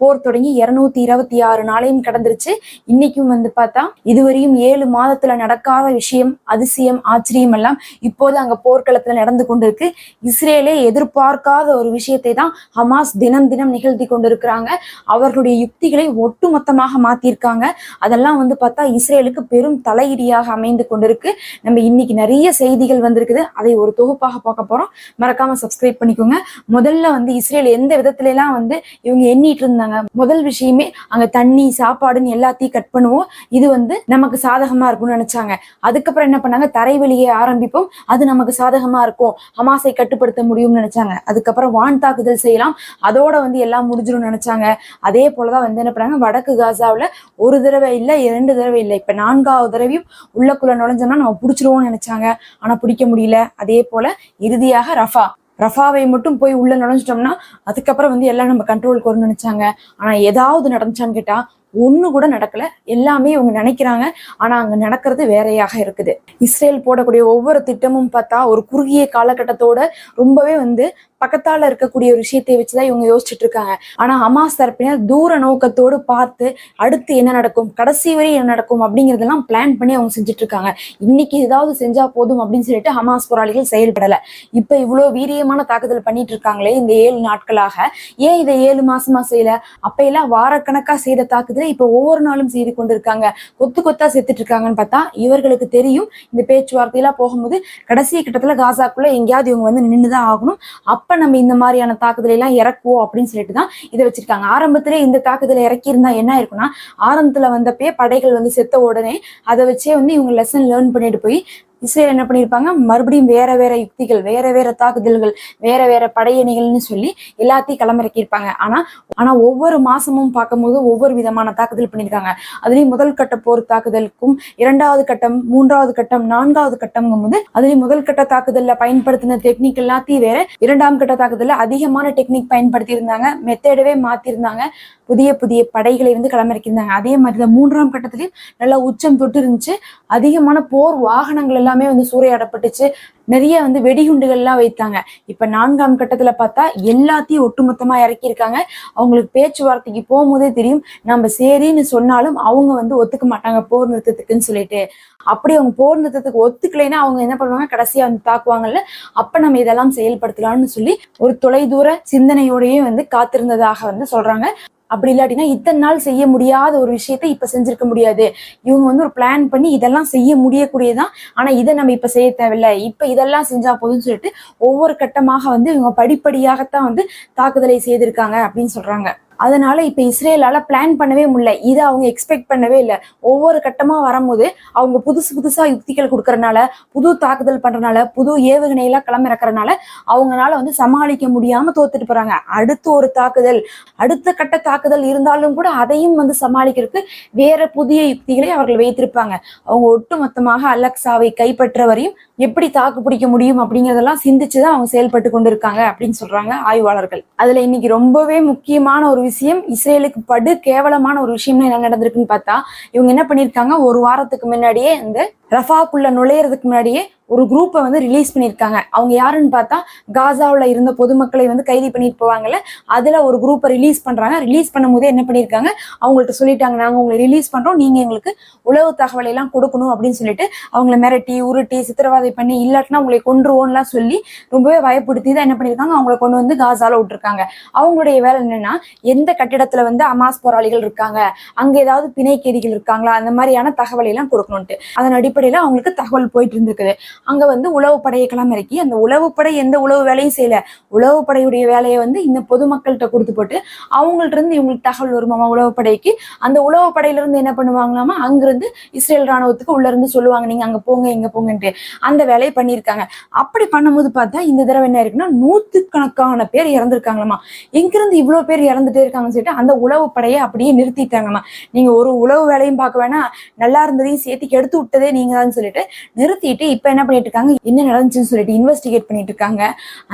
போர் தொடங்கி இருநூத்தி இருபத்தி ஆறு நாளையும் கடந்துருச்சு. இன்னைக்கும் வந்து பார்த்தா இதுவரையும் ஏழு மாதத்துல நடக்காத விஷயம் அதிசயம் ஆச்சரியம் எல்லாம் இப்போது அங்க போர்க்களத்துல நடந்து கொண்டிருக்கு. இஸ்ரேலே எதிர்பார்க்காத ஒரு விஷயத்தை தான் ஹமாஸ் தினம் தினம் நிகழ்த்தி கொண்டிருக்கிறாங்க. அவர்களுடைய யுக்திகளை ஒட்டுமொத்தமாக மாத்திருக்காங்க. அதெல்லாம் வந்து பார்த்தா இஸ்ரேலுக்கு பெரும் தலையிடியாக அமைந்து கொண்டிருக்கு. நம்ம இன்னைக்கு நிறைய செய்திகள் வந்திருக்குது. அதை ஒரு தொகுப்பாக பார்க்க போறோம். மறக்காம சப்ஸ்கிரைப் பண்ணிக்கோங்க. முதல்ல வந்து இஸ்ரேல் எந்த விதத்துல எல்லாம் வந்து இவங்க எண்ணிட்டு இருந்தாங்க முதல் விஷயமே அங்க தண்ணி சாப்பாடுன்னு எல்லாத்தையும் கட் பண்ணுவோம். இது வந்து நமக்கு சாதகமா இருக்கும்னு நினைச்சாங்க. அதுக்கப்புறம் என்ன பண்ணாங்க? தரைவெளியை ஆரம்பிப்போம். அது நமக்கு சாதகமா இருக்கும். ஹமாஸை கட்டுப்படுத்த முடியும்னு நினைச்சாங்க. அதுக்கப்புறம் வான் தாக்குதல் செய்யலாம். அதோட வந்து எல்லாம் முடிஞ்சிடும் நினைச்சாங்க. அதே போலதான் வந்து என்ன பண்ணாங்க? வடக்கு காசாவில் ஒரு தடவை இல்லை இரண்டு தடவை இல்லை. இப்ப நான்காவது தடவையும் உள்ளக்குள்ள நுழைஞ்சோம்னா நம்ம பிடிச்சிருவோம்னு நினைச்சாங்க. ஆனா பிடிக்க முடியல. அதே போல இறுதியாக ரஃபா. ரஃபாவை மட்டும் போய் உள்ள நுழைஞ்சிட்டோம்னா அதுக்கப்புறம் வந்து எல்லாம் நம்ம கண்ட்ரோலுக்கு வரும்னு நினைச்சாங்க. ஆனா ஏதாவது நடந்துச்சான்னு கேட்டா ஒண்ணு கூட நடக்கல. எல்லாமே இவங்க நினைக்கிறாங்க. ஆனா அங்க நடக்கிறது வேறையாக இருக்குது. இஸ்ரேல் போடக்கூடிய ஒவ்வொரு திட்டமும் பார்த்தா ஒரு குறுகிய காலகட்டத்தோட ரொம்பவே வந்து பக்கத்தால இருக்கக்கூடிய ஒரு விஷயத்தை வச்சுதான் இவங்க யோசிச்சுட்டு இருக்காங்க ஆனா ஹமாஸ் தரப்பினர் தூர நோக்கத்தோடு பார்த்து அடுத்து என்ன நடக்கும் கடைசி வரை என்ன நடக்கும் அப்படிங்கறதெல்லாம் பிளான் பண்ணி அவங்க செஞ்சுட்டு இருக்காங்க இன்னைக்கு ஏதாவது செஞ்சா போதும் அப்படின்னு சொல்லிட்டு ஹமாஸ் போராளிகள் செயல்படல. இப்ப இவ்வளவு வீரியமான தாக்குதல் பண்ணிட்டு இருக்காங்களே இந்த ஏழு நாட்களாக. ஏன் இதை ஏழு மாசமா செய்யல? அப்ப எல்லாம் வாரக்கணக்கா செய்த தாக்குதலை இப்ப ஒவ்வொரு நாளும் செய்து கொண்டிருக்காங்க. கொத்து கொத்தா செத்துட்டு இருக்காங்கன்னு பார்த்தா இவர்களுக்கு தெரியும். இந்த பேச்சுவார்த்தையெல்லாம் போகும்போது கடைசி கட்டத்துல காசாக்குள்ள எங்கேயாவது இவங்க வந்து நின்றுதான் ஆகணும். அப்ப அப்ப நம்ம இந்த மாதிரியான தாக்குதலை எல்லாம் இறக்குவோம் அப்படின்னு சொல்லிட்டு தான் இதை வச்சிருக்காங்க. ஆரம்பத்திலே இந்த தாக்குதலை இறக்கி இருந்தா என்ன இருக்கும்னா ஆரம்பத்துல வந்தப்பே படைகள் வந்து செத்த உடனே அதை வச்சே வந்து இவங்க லெசன் லேர்ன் பண்ணிட்டு போய் இஸ்ரேல் என்ன பண்ணியிருப்பாங்க மறுபடியும் வேற வேற யுக்திகள் வேற வேற தாக்குதல்கள் வேற வேற படையணிகள்னு சொல்லி எல்லாத்தையும் களமிறக்கியிருப்பாங்க. ஆனா ஆனா ஒவ்வொரு மாசமும் பார்க்கும்போது ஒவ்வொரு விதமான தாக்குதல் பண்ணியிருக்காங்க. அதுலயும் முதல் கட்ட போர் தாக்குதலுக்கும் இரண்டாவது கட்டம் மூன்றாவது கட்டம் நான்காவது கட்டம்ங்கும் போது அதுலயும் முதல் கட்ட தாக்குதல்ல பயன்படுத்தின டெக்னிக் எல்லாத்தையும் வேற இரண்டாம் கட்ட தாக்குதல்ல அதிகமான டெக்னிக் பயன்படுத்தி இருந்தாங்க மெத்தேடவே மாத்திருந்தாங்க புதிய புதிய படைகளை வந்து களமிறக்கியிருந்தாங்க. அதே மாதிரி தான் மூன்றாம் கட்டத்திலையும் நல்லா உச்சம் தொட்டு இருந்துச்சு அதிகமான போர் வாகனங்கள் எல்லாம் வந்து சூறையாடப்பட்டுச்சு. நிறைய வந்து வெடிகுண்டுகள் எல்லாம் வைத்தாங்க. இப்ப நான்காம் கட்டத்துல பார்த்தா எல்லாத்தையும் ஒட்டுமொத்தமா இறக்கியிருக்காங்க. அவங்களுக்கு பேச்சுவார்த்தைக்கு போகும்போதே தெரியும் நம்ம சரின்னு சொன்னாலும் அவங்க வந்து ஒத்துக்க மாட்டாங்க போர் நிறுத்தத்துக்குன்னு சொல்லிட்டு. அப்படி அவங்க போர் நிறுத்தத்துக்கு ஒத்துக்கலைன்னா அவங்க என்ன பண்ணுவாங்க? கடைசியா வந்து தாக்குவாங்கல்ல? அப்ப நம்ம இதெல்லாம் செயல்படுத்தலாம்னு சொல்லி ஒரு தொலைதூர சிந்தனையோடயே வந்து காத்திருந்ததாக வந்து சொல்றாங்க. அப்படி இல்லாட்டினா இத்தனை நாள் செய்ய முடியாத ஒரு விஷயத்த இப்ப செஞ்சிருக்க முடியாது. இவங்க வந்து ஒரு பிளான் பண்ணி இதெல்லாம் செய்ய முடியக்கூடியதான் ஆனா இதை நம்ம இப்ப செய்ய தேவையில்லை. இப்ப இதெல்லாம் செஞ்சா போதும்னு சொல்லிட்டு ஒவ்வொரு கட்டமாக வந்து இவங்க படிப்படியாகத்தான் வந்து தாக்குதலை செய்திருக்காங்க அப்படின்னு சொல்றாங்க. அதனால இப்ப இஸ்ரேலால பிளான் பண்ணவே முடியல. இதை அவங்க எக்ஸ்பெக்ட் பண்ணவே இல்லை. ஒவ்வொரு கட்டமா வரும்போது அவங்க புதுசு புதுசா யுக்திகள் கொடுக்கறனால புது தாக்குதல் பண்றனால புது ஏவுகணை எல்லாம் களமிறக்கறனால அவங்களால வந்து சமாளிக்க முடியாம தோத்துட்டு போறாங்க. அடுத்து ஒரு தாக்குதல் அடுத்த கட்ட தாக்குதல் இருந்தாலும் கூட அதையும் வந்து சமாளிக்கிறதுக்கு வேற புதிய யுக்திகளை அவர்கள் வைத்திருப்பாங்க. அவங்க ஒட்டுமொத்தமாக அலெக்சாவை கைப்பற்ற வரையும் எப்படி தாக்கு பிடிக்க முடியும் அப்படிங்கறதெல்லாம் சிந்திச்சுதான் அவங்க செயல்பட்டு கொண்டிருக்காங்க அப்படின்னு சொல்றாங்க ஆய்வாளர்கள். அதுல இன்னைக்கு ரொம்பவே முக்கியமான ஒரு விஷயம். இஸ்ரேலுக்கு படு கேவலமான ஒரு விஷயம்னா என்ன நடந்திருக்குன்னு பார்த்தா இவங்க என்ன பண்ணிருக்காங்க ஒரு வாரத்துக்கு முன்னாடியே அந்த ரஃபாக்குள்ள நுழையறதுக்கு முன்னாடியே ஒரு குரூப்பை வந்து ரிலீஸ் பண்ணியிருக்காங்க. அவங்க யாருன்னு பார்த்தா காசாவில் இருந்த பொதுமக்களை வந்து கைது பண்ணிட்டு போவாங்கல்ல அதில் ஒரு குரூப்பை ரிலீஸ் பண்ணுறாங்க ரிலீஸ் பண்ணும்போது என்ன பண்ணியிருக்காங்க? அவங்கள்ட்ட சொல்லிட்டாங்க நாங்கள் உங்களை ரிலீஸ் பண்ணுறோம் நீங்கள் எங்களுக்கு உளவு தகவலை எல்லாம் கொடுக்கணும் அப்படின்னு சொல்லிட்டு அவங்கள மிரட்டி உருட்டி சித்திரவதை பண்ணி இல்லாட்டினா உங்களை கொன்றுவோம்லாம் சொல்லி ரொம்பவே பயப்படுத்தி தான் என்ன பண்ணியிருக்காங்க? அவங்கள கொண்டு வந்து காசாவில் விட்டுருக்காங்க. அவங்களுடைய வேலை என்னன்னா எந்த கட்டிடத்துல வந்து அமாஸ் போராளிகள் இருக்காங்க அங்க ஏதாவது பிணை கைதிகள் இருக்காங்களா அந்த மாதிரியான தகவலை எல்லாம் கொடுக்கணும்ட்டு அதன் அடிப்படை அடிப்படையில அவங்களுக்கு தகவல் போயிட்டு இருந்திருக்குது. அங்கே வந்து உளவு படையை களமிறக்கி அந்த உளவுப்படை எந்த உளவு வேலையும் செய்யல. உளவுப்படையுடைய வேலையை வந்து இந்த பொதுமக்கள்கிட்ட கொடுத்து போட்டு அவங்கள்ட்ட இருந்து இவங்களுக்கு தகவல் வருமாமா உளவுப்படைக்கு அந்த உளவுப்படையில இருந்து என்ன பண்ணுவாங்களாமா? அங்கிருந்து இஸ்ரேல் ராணுவத்துக்கு உள்ளேருந்து சொல்லுவாங்க நீங்கள் அங்கே போங்க இங்கே போங்கன்ட்டு. அந்த வேலையை பண்ணியிருக்காங்க. அப்படி பண்ணும்போது பார்த்தா இந்த தடவை என்ன இருக்குன்னா நூற்றுக்கணக்கான பேர் இறந்துருக்காங்களாமா? எங்கிருந்து இவ்வளோ பேர் இறந்துட்டே இருக்காங்கன்னு சொல்லிட்டு அந்த உளவு படையை அப்படியே நிறுத்திட்டாங்கம்மா நீங்கள் ஒரு உளவு வேலையும் பார்க்க வேணா நல்லா இருந்ததையும் சேர்த்து கெடுத்து விட்டதே நீங்க அப்படிங்கிறதான்னு சொல்லிட்டு நிறுத்திட்டு இப்ப என்ன பண்ணிட்டு இருக்காங்க? என்ன நடந்துச்சுன்னு சொல்லிட்டு இன்வெஸ்டிகேட் பண்ணிட்டு இருக்காங்க.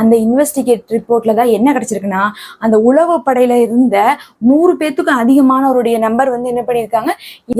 அந்த இன்வெஸ்டிகேட் ரிப்போர்ட்ல தான் என்ன கிடைச்சிருக்குன்னா அந்த உளவு படையில இருந்த நூறு பேத்துக்கும் அதிகமானவருடைய நம்பர் வந்து என்ன பண்ணியிருக்காங்க?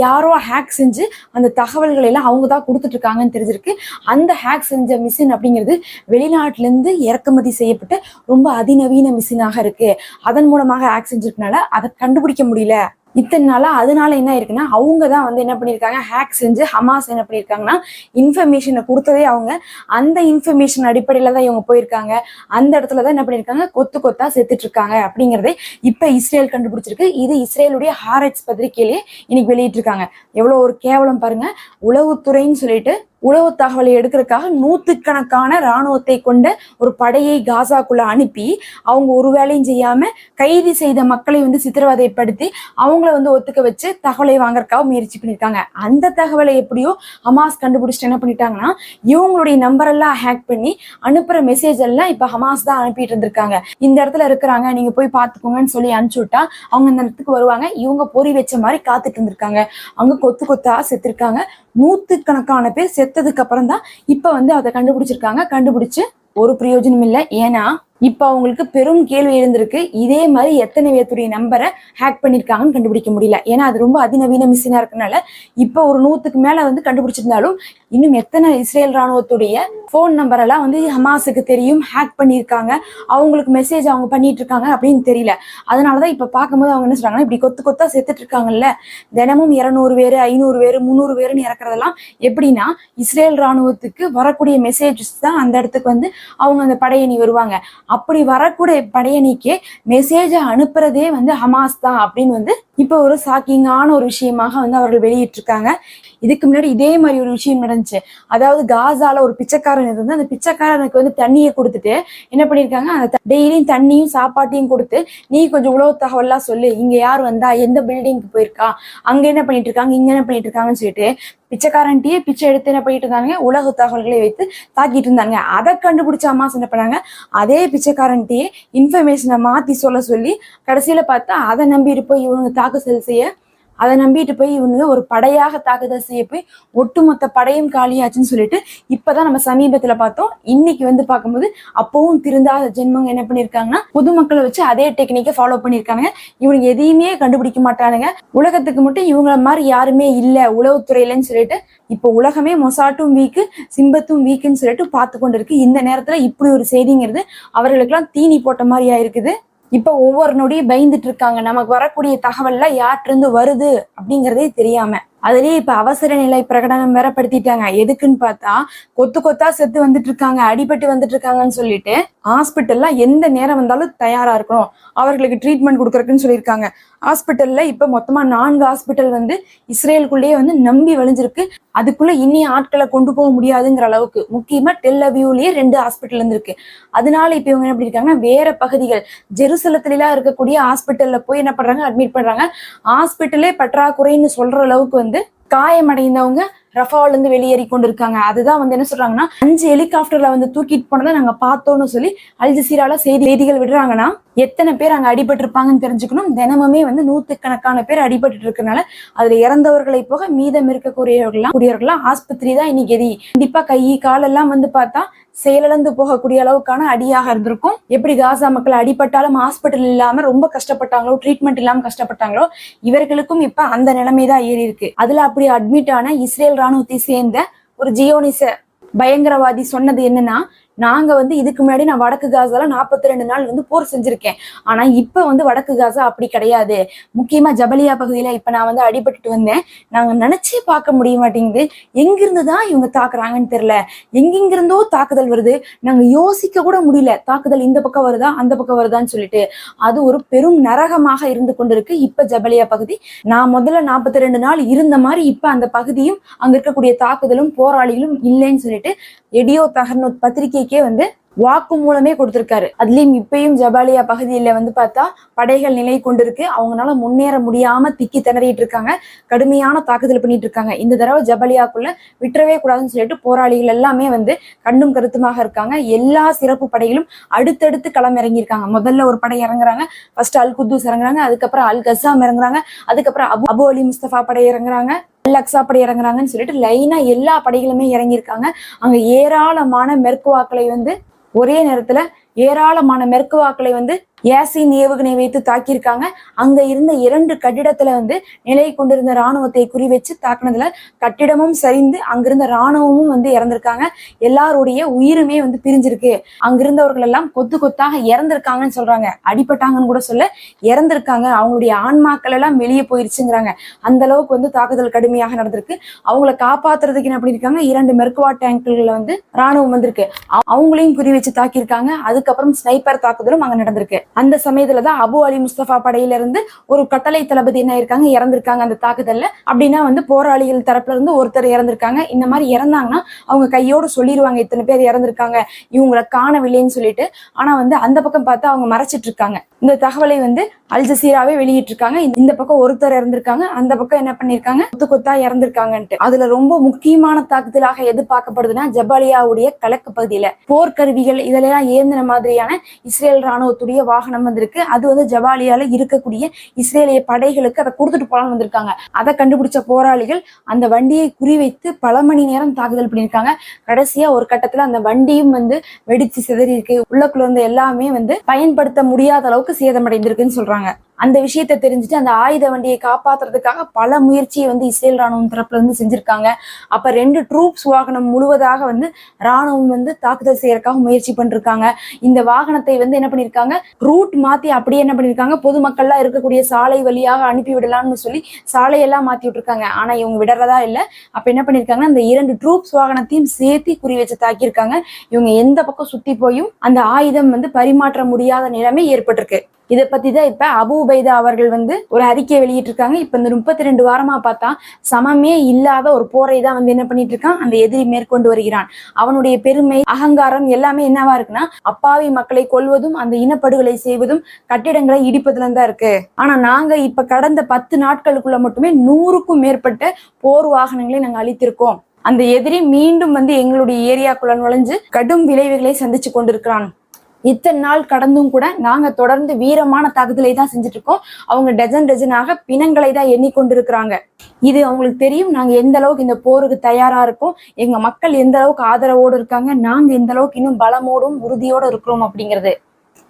யாரோ ஹேக் செஞ்சு அந்த தகவல்களை எல்லாம் அவங்க தான் கொடுத்துட்டு இருக்காங்கன்னு தெரிஞ்சிருக்கு. அந்த ஹேக் செஞ்ச மிஷின் அப்படிங்கிறது வெளிநாட்டுல இருந்து இறக்குமதி செய்யப்பட்ட ரொம்ப அதிநவீன மிஷினாக இருக்கு. அதன் மூலமாக ஹேக் செஞ்சிருக்கனால அதை கண்டுபிடிக்க முடியல. இத்தனை நாளா அதனால என்ன இருக்குன்னா அவங்க தான் வந்து என்ன பண்ணியிருக்காங்க ஹேக் செஞ்சு ஹமாஸ் என்ன பண்ணியிருக்காங்கன்னா இன்ஃபர்மேஷனை கொடுத்ததே அவங்க. அந்த இன்ஃபர்மேஷன் அடிப்படையில தான் இவங்க போயிருக்காங்க. அந்த இடத்துல தான் என்ன பண்ணியிருக்காங்க கொத்து கொத்தா செத்துட்டு இருக்காங்க அப்படிங்கறதை இப்ப இஸ்ரேல் கண்டுபிடிச்சிருக்கு. இது இஸ்ரேலுடைய ஹாரட்ஸ் பத்திரிகையிலேயே இன்னைக்கு வெளியிட்டிருக்காங்க. எவ்வளவு ஒரு கேவலம் பாருங்க. உளவுத்துறைன்னு சொல்லிட்டு உளவு தகவலை எடுக்கிறதுக்காக நூத்துக்கணக்கான ராணுவத்தை கொண்ட ஒரு படையை காசாக்குள்ள அனுப்பி அவங்க ஒரு வேலையும் செய்யாம கைது செய்த மக்களை வந்து சித்திரவதைப்படுத்தி அவங்கள வந்து ஒத்துக்க வச்சு தகவலை வாங்குறதுக்காக முயற்சி பண்ணியிருக்காங்க அந்த தகவலை எப்படியோ ஹமாஸ் கண்டுபிடிச்சிட்டு என்ன பண்ணிட்டாங்கன்னா இவங்களுடைய நம்பர் எல்லாம் ஹேக் பண்ணி அனுப்புற மெசேஜ் எல்லாம் இப்ப ஹமாஸ் தான் அனுப்பிட்டு இருந்திருக்காங்க. இந்த இடத்துல இருக்கிறாங்க நீங்க போய் பாத்துக்கோங்கன்னு சொல்லி அனுப்பிச்சு விட்டா அவங்க அந்த இடத்துக்கு வருவாங்க. இவங்க பொறி வச்ச மாதிரி காத்துட்டு இருந்திருக்காங்க. அவங்க கொத்து கொத்தா செத்துருக்காங்க. நூத்துக்கணக்கான பேர் செத்ததுக்கு அப்புறம் தான் இப்ப வந்து அதை கண்டுபிடிச்சிருக்காங்க. கண்டுபிடிச்சு ஒரு பிரயோஜனம் இல்லை. ஏன்னா இப்ப அவங்களுக்கு பெரும் கேள்வி எழுந்திருக்கு. இதே மாதிரி எத்தனை பேர்த்துடைய நம்பரை ஹேக் பண்ணிருக்காங்கன்னு கண்டுபிடிக்க முடியல. ஏன்னா அது ரொம்ப அதிநவீன மிஷினா இருக்கனால இப்ப ஒரு நூத்துக்கு மேல வந்து கண்டுபிடிச்சிருந்தாலும் இன்னும் எத்தனை இஸ்ரேல் ராணுவத்துடைய ஃபோன் நம்பர் எல்லாம் வந்து ஹமாஸுக்கு தெரியும் ஹேக் பண்ணியிருக்காங்க அவங்களுக்கு மெசேஜ் அவங்க பண்ணிட்டு இருக்காங்க அப்படின்னு தெரியல. அதனாலதான் இப்ப பார்க்கும்போது அவங்க என்ன சொல்றாங்கன்னா இப்படி கொத்து கொத்தா செத்துட்டு இருக்காங்கல்ல. தினமும் இருநூறு பேரு ஐநூறு பேரு முந்நூறு பேருன்னு இறக்குறதெல்லாம் எப்படின்னா இஸ்ரேல் ராணுவத்துக்கு வரக்கூடிய மெசேஜஸ் தான் அந்த இடத்துக்கு வந்து அவங்க அந்த படையணி வருவாங்க. அப்படி வரக்கூடிய படையணிக்கு மெசேஜை அனுப்புறதே வந்து ஹமாஸ் தான் அப்படின்னு வந்து இப்போ ஒரு ஷாக்கிங்கான ஒரு விஷயமாக வந்து அவர்கள் வெளியிட்டிருக்காங்க. இதுக்கு முன்னாடி இதே மாதிரி ஒரு விஷயம் நடந்துச்சு. அதாவது காசால ஒரு பிச்சைக்காரன் இருந்து அந்த பிச்சைக்காரனுக்கு வந்து தண்ணியை கொடுத்துட்டு என்ன பண்ணிருக்காங்க அந்த டெய்லியும் தண்ணியும் சாப்பாட்டையும் கொடுத்து நீ கொஞ்சம் உழவு தகவல்லாம் சொல்லு. இங்க யார் வந்தா? எந்த பில்டிங்க்கு போயிருக்கா? அங்க என்ன பண்ணிட்டு இருக்காங்க இங்க என்ன பண்ணிட்டு இருக்காங்கன்னு சொல்லிட்டு பிச்சைக்காரன்ட்டியே பிச்சை எடுத்து என்ன பண்ணிட்டு இருந்தாங்க உலக தகவல்களை வைத்து தாக்கிட்டு இருந்தாங்க அதை கண்டுபிடிச்ச அம்மா என்ன பண்ணாங்க? அதே பிச்சைக்காரன்ட்டியே இன்ஃபர்மேஷனை மாத்தி சொல்ல சொல்லி கடைசியில பார்த்தா அதை நம்பி போய் இவங்க தாக்குதல் செய்ய அதை நம்பிட்டு போய் இவனுங்க ஒரு படையாக தாக்குதல் செய்ய போய் ஒட்டுமொத்த படையும் காலியாச்சுன்னு சொல்லிட்டு இப்பதான் நம்ம சமீபத்துல பார்த்தோம். இன்னைக்கு வந்து பார்க்கும்போது அப்பவும் திருந்தாத ஜென்மங்க என்ன பண்ணிருக்காங்கன்னா பொதுமக்களை வச்சு அதே டெக்னிக்கை ஃபாலோ பண்ணிருக்காங்க இவனுங்க எதையுமே கண்டுபிடிக்க மாட்டானுங்க. உலகத்துக்கு மட்டும் இவங்கள மாதிரி யாருமே இல்லை. உளவுத்துறையிலன்னு சொல்லிட்டு இப்போ உலகமே மொசாட்டும் வீக்கு சிம்பத்தும் வீக்குன்னு சொல்லிட்டு பார்த்து கொண்டு இருக்கு இந்த நேரத்துல இப்படி ஒரு செய்திங்கிறது அவர்களுக்கெல்லாம் தீனி போட்ட மாதிரி ஆயிருக்குது. இப்ப ஒவ்வொரு நொடியும் பயந்துட்டு இருக்காங்க. நமக்கு வரக்கூடிய தகவல்லாம் யார்கிட்ட இருந்து வருது அப்படிங்கறதே தெரியாம. அதுலயே இப்ப அவசர நிலை பிரகடனம் வேற படுத்திட்டாங்க. எதுக்குன்னு பார்த்தா கொத்து கொத்தா செத்து வந்துட்டு இருக்காங்க அடிபட்டு வந்துட்டு இருக்காங்கன்னு சொல்லிட்டு ஹாஸ்பிட்டல்ல எந்த நேரம் வந்தாலும் தயாரா இருக்கணும். அவர்களுக்கு ட்ரீட்மெண்ட் கொடுக்கறதுக்குன்னு சொல்லியிருக்காங்க. ஹாஸ்பிட்டல்ல இப்ப மொத்தமா நான்கு ஹாஸ்பிட்டல் வந்து இஸ்ரேலுக்குள்ளேயே வந்து நம்பி வழிஞ்சிருக்கு. அதுக்குள்ள இனி ஆட்களை கொண்டு போக முடியாதுங்கிற அளவுக்கு. முக்கியமா டெல்லவியூலயே ரெண்டு ஹாஸ்பிட்டல் இருந்திருக்கு. அதனால இப்ப இவங்க என்ன பண்ணிருக்காங்கன்னா வேற பகுதிகள். ஜெருசலத்துல இருக்கக்கூடிய ஹாஸ்பிட்டல்ல போய் என்ன பண்றாங்க? அட்மிட் பண்றாங்க. ஹாஸ்பிட்டலே பற்றாக்குறைன்னு சொல்ற அளவுக்கு வந்து காயமடைந்தவங்க ரஃபாவில இருந்து வெளியேறி கொண்டு இருக்காங்க அதுதான் வந்து என்ன சொல்றாங்கன்னா அஞ்சு ஹெலிகாப்டர்ல வந்து தூக்கிட்டு போனதை நாங்க பார்த்தோம்னு சொல்லி அல்ஜசீரால செய்தி செய்திகள் விடுறாங்கன்னா எத்தனை பேர் அங்க அடிபட்டு இருப்பாங்கன்னு தெரிஞ்சுக்கணும். தினமுமே வந்து நூத்துக்கணக்கான பேர் அடிபட்டு இருக்கனால அதுல இறந்தவர்களை போக மீதம் இருக்கக்கூடியவர்கள் கூடியவர்கள்லாம் ஆஸ்பத்திரி தான் இன்னைக்கு எதி. கண்டிப்பா கை காலெல்லாம் வந்து பார்த்தா செயலிழந்து போகக்கூடிய அளவுக்கான அடியாக இருந்திருக்கும். எப்படி காசா மக்கள் அடிபட்டாலும் ஹாஸ்பிட்டல் இல்லாம ரொம்ப கஷ்டப்பட்டாங்களோ ட்ரீட்மெண்ட் இல்லாம கஷ்டப்பட்டாங்களோ இவர்களுக்கும் இப்ப அந்த நிலைமை தான் ஏறி இருக்கு. அதுல அப்படி அட்மிட் ஆன இஸ்ரேல் ராணுவத்தை சேர்ந்த ஒரு ஜியோனிச பயங்கரவாதி சொன்னது என்னன்னா நாங்க வந்து இதுக்கு முன்னாடி நான் வடக்கு காசால நாற்பத்தி ரெண்டு நாள் வந்து போர் செஞ்சிருக்கேன். ஆனா இப்ப வந்து வடக்கு காசா அப்படி கிடையாது. முக்கியமா ஜபலியா பகுதியில இப்ப நான் வந்து அடிபட்டுட்டு வந்தேன். நாங்க நினைச்சே பார்க்க முடிய மாட்டேங்குது. எங்கிருந்து தான் இவங்க தாக்குறாங்கன்னு தெரியல. எங்கெங்கிருந்தோ தாக்குதல் வருது. நாங்க யோசிக்க கூட முடியல. தாக்குதல் இந்த பக்கம் வருதா அந்த பக்கம் வருதான்னு சொல்லிட்டு. அது ஒரு பெரும் நரகமாக இருந்து கொண்டிருக்கு. இப்ப ஜபலியா பகுதி. நான் முதல்ல நாற்பத்தி ரெண்டு நாள் இருந்த மாதிரி இப்ப அந்த பகுதியும் அங்க இருக்கக்கூடிய தாக்குதலும் போராளிகளும் இல்லைன்னு சொல்லிட்டு எடியோ தகர்னோத் பத்திரிகைக்கே வந்து வாக்கு மூலமே கொடுத்திருக்காரு. அதுலயும் இப்பயும் ஜபாலியா பகுதியில வந்து பார்த்தா படைகள் நிலை கொண்டிருக்கு. அவங்களால முன்னேற முடியாம திக்கி திணறிட்டு இருக்காங்க. கடுமையான தாக்குதல் பண்ணிட்டு இருக்காங்க. இந்த தடவை ஜபாலியாக்குள்ள விட்டுறவே கூடாதுன்னு சொல்லிட்டு போராளிகள் எல்லாமே வந்து கண்ணும் கருத்துமாக இருக்காங்க. எல்லா சிறப்பு படைகளும் அடுத்தடுத்து களம் இறங்கியிருக்காங்க. முதல்ல ஒரு படை இறங்குறாங்க. ஃபர்ஸ்ட் அல் குத்தூஸ் இறங்குறாங்க. அதுக்கப்புறம் அல் கசாம் இறங்குறாங்க. அதுக்கப்புறம் அபு அபு அலி முஸ்தபா படை இறங்குறாங்க. லக்ஸா படை இறங்குறாங்கன்னு சொல்லிட்டு லைனா எல்லா படைகளுமே இறங்கியிருக்காங்க. அங்க ஏராளமான மெர்க்குவாக்களை வந்து ஒரே நேரத்துல ஏராளமான மெர்க்குவாக்களை வந்து ஏசின் ஏவுகணை வைத்து தாக்கியிருக்காங்க. அங்க இருந்த இரண்டு கட்டிடத்துல வந்து நிலை கொண்டிருந்த ராணுவத்தை குறி வச்சு தாக்குனதுல கட்டிடமும் சரிந்து அங்கிருந்த ராணுவமும் வந்து இறந்திருக்காங்க. எல்லாருடைய உயிருமே வந்து பிரிஞ்சிருக்கு. அங்கிருந்தவர்கள் எல்லாம் கொத்து கொத்தாக இறந்திருக்காங்கன்னு சொல்றாங்க. அடிபட்டாங்கன்னு கூட சொல்ல இறந்திருக்காங்க. அவங்களுடைய ஆன்மாக்கள் எல்லாம் வெளியே போயிருச்சுங்கிறாங்க. அந்த அளவுக்கு வந்து தாக்குதல் கடுமையாக நடந்திருக்கு. அவங்கள காப்பாத்துறதுக்கு என்ன பண்ணிருக்காங்க இரண்டு மெர்குவா டேங்குகளை வந்து ராணுவம் வந்திருக்கு. அவங்களையும் குறி வச்சு தாக்கியிருக்காங்க. அதுக்கப்புறம் ஸ்னைப்பர் தாக்குதலும் அங்க நடந்திருக்கு. அந்த சமயத்துல தான் அபு அலி முஸ்தபா படையில இருந்து ஒரு கட்டளை தளபதி என்ன இருக்காங்க இறந்திருக்காங்க அந்த தாக்குதல்ல. அப்படின்னா வந்து போராளிகள் தரப்புல இருந்து ஒருத்தர் இறந்திருக்காங்க. இந்த மாதிரி இறந்தாங்கன்னா அவங்க கையோட சொல்லிடுவாங்க இத்தனை பேர் இறந்திருக்காங்க. இவங்களை காணவில்லைன்னு சொல்லிட்டு. ஆனா வந்து அந்த பக்கம் பார்த்து அவங்க மறைச்சிட்டு இருக்காங்க. இந்த தகவலை வந்து அல்ஜசீராவே வெளியிட்டிருக்காங்க. இந்த பக்கம் ஒருத்தர் இறந்திருக்காங்க. அந்த பக்கம் என்ன பண்ணிருக்காங்க? கொத்து கொத்தா இறந்திருக்காங்கன்ட்டு. அதுல ரொம்ப முக்கியமான தாக்குதலாக எது பார்க்கப்படுதுன்னா ஜபாலியாவுடைய கிழக்கு பகுதியில போர்க்கருவிகள் இதெல்லாம் ஏந்தின மாதிரியான இஸ்ரேல் ராணுவத்துடைய வாகனம் வந்திருக்கு. அது வந்து ஜபாலியால இருக்கக்கூடிய இஸ்ரேலிய படைகளுக்கு அதை கொடுத்துட்டு போலான்னு வந்திருக்காங்க. அதை கண்டுபிடிச்ச போராளிகள் அந்த வண்டியை குறிவைத்து பல மணி நேரம் தாக்குதல் பண்ணியிருக்காங்க. கடைசியா ஒரு கட்டத்துல அந்த வண்டியும் வந்து வெடிச்சு சிதறி இருக்கு உள்ளக்குள்ள இருந்த எல்லாமே வந்து பயன்படுத்த முடியாத அளவுக்கு சேதமடைந்திருக்குன்னு சொல்றாங்க. சொல்றாங்க அந்த விஷயத்தை தெரிஞ்சுட்டு அந்த ஆயுத வண்டியை காப்பாத்துறதுக்காக பல முயற்சியை வந்து இஸ்ரேல் ராணுவம் தரப்புல இருந்து செஞ்சிருக்காங்க. அப்ப ரெண்டு ட்ரூப்ஸ் வாகனம் முழுவதாக வந்து ராணுவம் வந்து தாக்குதல் செய்யறதுக்காக முயற்சி பண்ணிருக்காங்க. இந்த வாகனத்தை வந்து என்ன பண்ணிருக்காங்க? ரூட் மாத்தி அப்படியே என்ன பண்ணிருக்காங்க? பொதுமக்கள்லாம் இருக்கக்கூடிய சாலை வழியாக அனுப்பி விடலாம்னு சொல்லி சாலையெல்லாம் மாத்தி விட்டுருக்காங்க. ஆனா இவங்க விடுறதா இல்ல. அப்ப என்ன பண்ணிருக்காங்க அந்த இரண்டு ட்ரூப்ஸ் வாகனத்தையும் சேர்த்து குறி வச்சு தாக்கியிருக்காங்க. இவங்க எந்த பக்கம் சுத்தி போயும் அந்த ஆயுதம் வந்து பரிமாற்ற முடியாத நிலைமை ஏற்பட்டிருக்கு. இதை பத்தி தான் இப்ப அபு உபைதா அவர்கள் வந்து ஒரு அறிக்கையை வெளியிட்டிருக்காங்க. இப்ப இந்த முப்பத்தி ரெண்டு வாரமா பார்த்தா சமமே இல்லாத ஒரு போரை தான் வந்து என்ன பண்ணிட்டு இருக்கான் அந்த எதிரி மேற்கொண்டு வருகிறான். அவனுடைய பெருமை அகங்காரம் எல்லாமே என்னவா இருக்குன்னா அப்பாவி மக்களை கொல்வதும் அந்த இனப்படுகொலை செய்வதும் கட்டிடங்களை இடிப்பதுல தான் இருக்கு. ஆனா நாங்க இப்ப கடந்த பத்து நாட்களுக்குள்ள மட்டுமே நூறுக்கும் மேற்பட்ட போர் வாகனங்களை நாங்க அளித்திருக்கோம் அந்த எதிரி மீண்டும் வந்து எங்களுடைய ஏரியாக்குள்ள நுழைஞ்சு கடும் விளைவுகளை சந்திச்சு கொண்டிருக்கிறான். இத்தனை நாள் கடந்தும் கூட நாங்க தொடர்ந்து வீரமான தாக்குதலை தான் செஞ்சுட்டு இருக்கோம் அவங்க டஜன் டஜனாக பிணங்களை தான் எண்ணிக்கொண்டிருக்கிறாங்க. இது அவங்களுக்கு தெரியும். நாங்க எந்த அளவுக்கு இந்த போருக்கு தயாரா இருக்கோம். எங்க மக்கள் எந்த அளவுக்கு ஆதரவோடு இருக்காங்க. நாங்க எந்த அளவுக்கு இன்னும் பலமோடும் உறுதியோட இருக்கிறோம் அப்படிங்கிறது.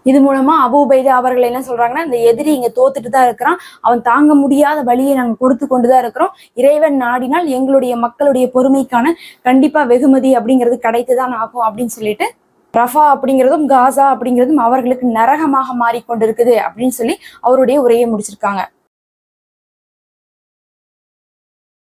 இது மூலமா அபுபைதா அவர்கள் என்ன சொல்றாங்கன்னா இந்த எதிரி இங்க தோத்துட்டு தான் இருக்கிறான். அவன் தாங்க முடியாத வழியை நாங்க கொடுத்து கொண்டுதான் இருக்கிறோம். இறைவன் நாடினால் எங்களுடைய மக்களுடைய பொறுமைக்கான கண்டிப்பா வெகுமதி அப்படிங்கிறது கிடைத்துதான் ஆகும் அப்படின்னு சொல்லிட்டு ரஃபா அப்படிங்கிறதும் காசா அப்படிங்கிறதும் அவர்களுக்கு நரகமாக மாறிக்கொண்டிருக்குது அப்படின்னு சொல்லி அவருடைய உரையை முடிச்சிருக்காங்க.